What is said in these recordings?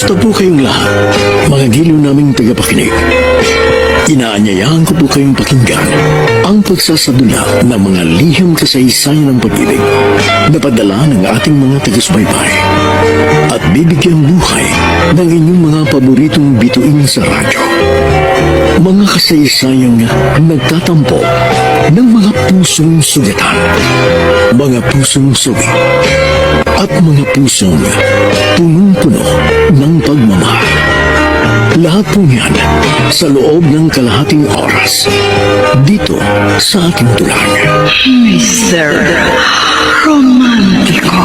Kumusta po kayong lahat, mga giliw naming tagapakinig? Inaanyayahan ko po kayong pakinggan ang pagsasadula ng mga liham kasaysayan ng pag-ibig na padala ng ating mga tagasbaybay at bibigyan buhay ng inyong mga paboritong bituin sa radyo. Mga kasaysayang nagtatampo ng mga pusong sugatan, mga pusong sugi, at mga pusong punong-puno ng pagmamahal. Lahat po yan sa loob ng kalahating oras dito sa ating tulang. Mr. Romantico.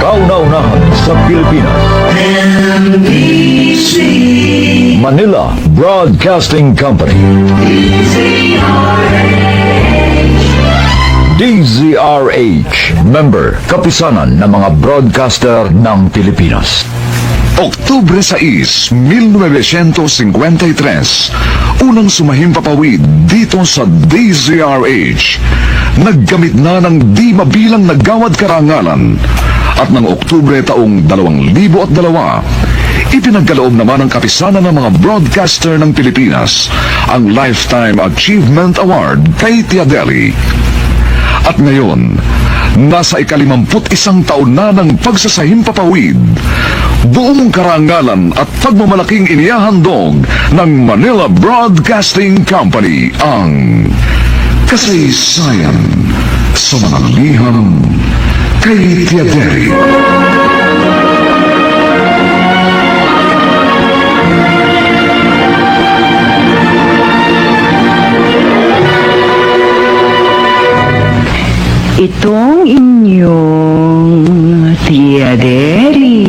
Kauna-unahan sa Pilipinas. Manila Broadcasting Company. DZRH, member, kapisanan ng mga broadcaster ng Pilipinas. Oktubre 6, 1953, unang sumahimpapawid dito sa DZRH. Naggamit na ng di mabilang nagawad karangalan at ng Oktubre taong 2002, ipinagkaloob naman ng kapisanan ng mga broadcaster ng Pilipinas ang Lifetime Achievement Award kay Tiadeli. At ngayon, nasa ikalimamput isang taon na ng pagsasahimpapawid, buong karangalan at pagmamalaking inihahandog ng Manila Broadcasting Company ang kasaysayan sa mga liham kay Tiaderi. Itong inyong Tia Deri.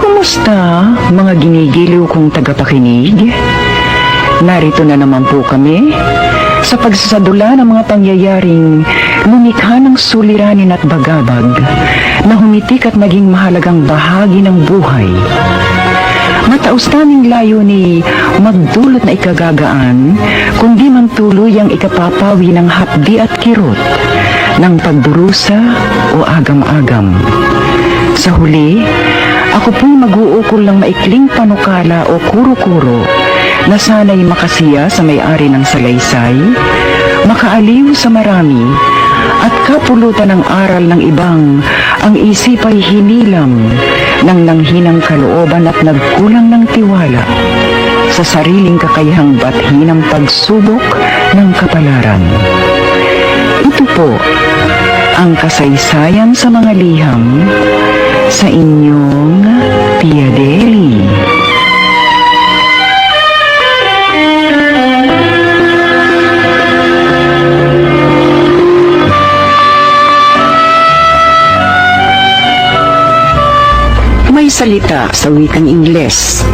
Kumusta, mga ginigiliw kong tagapakinig? Narito na naman po kami sa pagsasadula ng mga pangyayaring lumikha ng suliranin at bagabag na humitik at naging mahalagang bahagi ng buhay. Mataos naming layo ni magdulot na ikagagaan, kundi man tuluyang ikapapawi ng hapdi at kirot ng pagdurusa o agam-agam. Sa huli, ako po'y mag-uukol ng maikling panukala o kuro-kuro na sana'y makasiya sa may-ari ng salaysay, makaaliw sa marami, at kapulutan ng aral ng ibang ang isip ay hinilam ng nanghinang kalooban at nagkulang ng tiwala sa sariling kakayahang bathi ng pagsubok ng kapalaran. Ito po ang kasaysayan sa mga liham sa inyong Piadeli. Salita sa wikang Ingles